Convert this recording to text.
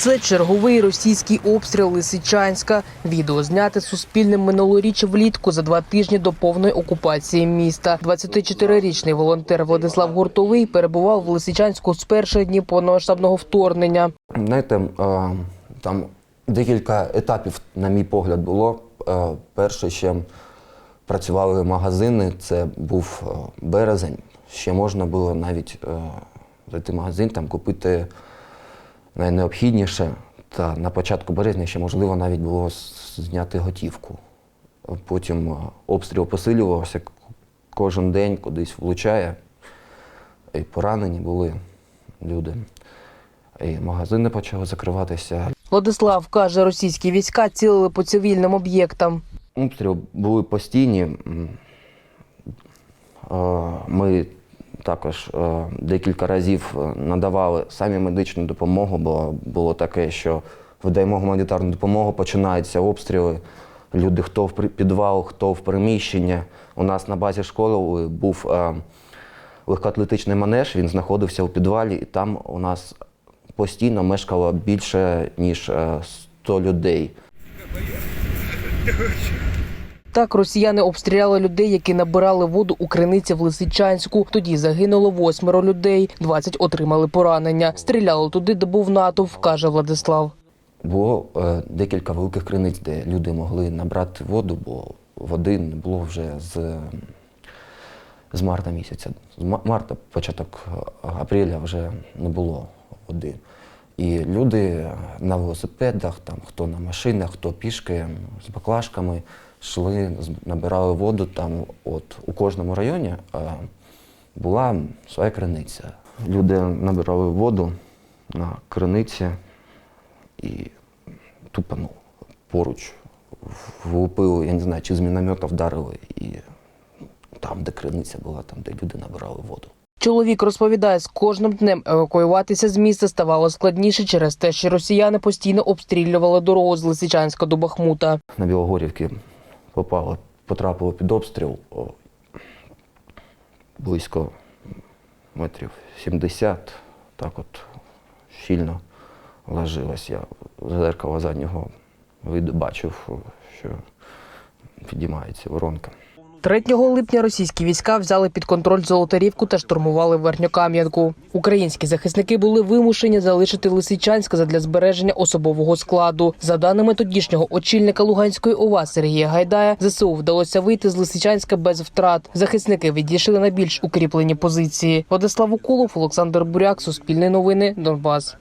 Це черговий російський обстріл Лисичанська. Відео зняте Суспільним минулоріч влітку за два тижні до повної окупації міста. 24-річний волонтер Владислав Гуртовий перебував в Лисичанську з перших днів повномасштабного вторгнення. Знаєте, там декілька етапів, на мій погляд, було. Е, Перше, ще працювали магазини, це був е, березень. Ще можна було навіть е, зайти в магазин, там купити найнеобхідніше. Та на початку березня ще можливо навіть було зняти готівку. Потім е, обстріл посилювався кожен день кудись влучає. І поранені були люди. І магазини почали закриватися. Владислав каже, російські війська цілили по цивільним об'єктам. Обстріли були постійні. Е, Ми також е, декілька разів е, надавали самі медичну допомогу, бо було таке, що видаємо гуманітарну допомогу, починаються обстріли. Люди хто в підвал, хто в приміщення. У нас на базі школи був е, легкоатлетичний манеж, він знаходився у підвалі, і там у нас постійно мешкало більше ніж е, 100 людей. Так росіяни обстріляли людей, які набирали воду у криниці в Лисичанську. Тоді загинуло восьмеро людей, 20 отримали поранення. Стріляли туди, де був натовп, каже Владислав. Було е, декілька великих криниць, де люди могли набрати воду, бо води не було вже з, з марта місяця. З марта, початок е, апреля вже не було води. І люди на велосипедах, там, хто на машинах, хто пішки з баклажками йшли, набирали воду. Там, от, у кожному районі була своя криниця. Люди набирали воду на криниці і тупо ну, поруч влупили, я не знаю, чи з міномета вдарили, і там, де криниця була, там, де люди набирали воду. Чоловік розповідає, з кожним днем евакуюватися з міста ставало складніше через те, що росіяни постійно обстрілювали дорогу з Лисичанська до Бахмута. На Білогорівки попало, потрапило під обстріл близько метрів 70, так от щільно ложилось. Я з зеркала заднього виду бачив, що підіймається воронка. 3 липня російські війська взяли під контроль Золотарівку та штурмували Верньокам'янку. Українські захисники були вимушені залишити Лисичанськ задля збереження особового складу. За даними тодішнього очільника Луганської ОВА Сергія Гайдая, ЗСУ вдалося вийти з Лисичанська без втрат. Захисники відійшли на більш укріплені позиції. Владислав Уколов, Олександр Буряк, Суспільне новини, Донбас.